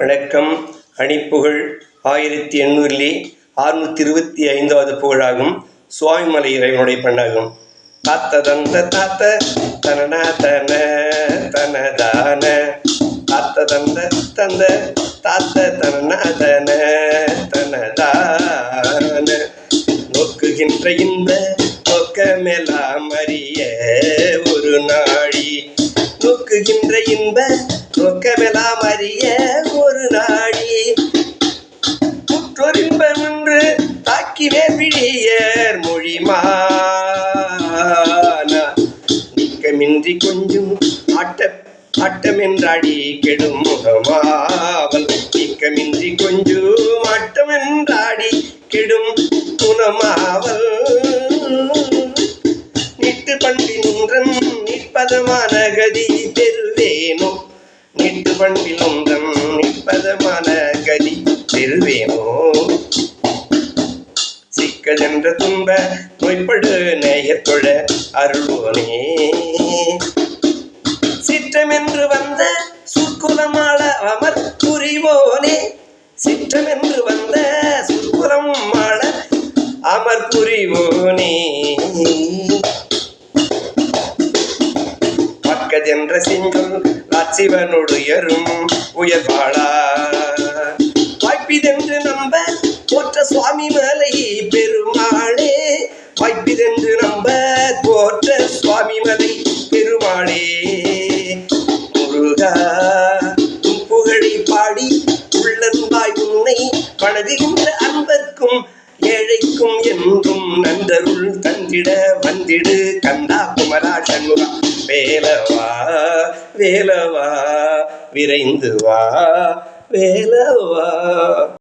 வணக்கம். அணிப்புகழ் ஆயிரத்தி எண்ணூறிலே அறுநூற்றி இருபத்தி ஐந்தாவது புகழாகும். சுவாமிமலை இறைவனுடைய பண்ணாகும். தாத்த தந்த தாத்த தனனா தன தனதான தாத்த தந்த தந்த தாத்த தனனா தன தனதான நோக்குகின்ற இந்த நோக்கமெல்லாம் அறிய ஒரு நாடி நோக்குகின்ற இன்ப நோக்கமெல்லாம் அறிய தாக்கிவே பிழியர் மொழிமானா நீக்கமின்றி கொஞ்சம் ஆட்ட ஆட்டமென்றாடி கெடும் முகமாவல். நீக்கமின்றி கொஞ்சம் ஆட்டமென்றாடி கெடும் குணமாவல். நிட்டு பண்பில் ஒன்றன் நிற்பதமான கதி பெறுவேனோ நிட்டு பண்பில் ஒன்றன் நிற்பதமான கதி பெறுவேனோ சிக்கதென்ற துன்ப நோய்படு நேயத்தொழ அருள்வோனே. சிற்றமென்று வந்த சுற்குலமாள அமர் புரிவோனே. சிற்றமென்று வந்த சுற்குலம் மாள அமர் புரிவோனே. பக்கதென்ற செஞ்சொல் ராட்சிவனோடு உயர் வாழா வாய்ப்பிதென்று நம்ப போற்ற சுவாமி மலை புகழை பாடி உள்ளன்பாய் உன்னை வணங்குகின்ற அன்பர்க்கும் ஏழைக்கும் என்றும் நன்றருள் தந்திட வந்திடு கந்தா குமரா சண்முகா வேலவா வேலவா விரைந்து வா வேலவா.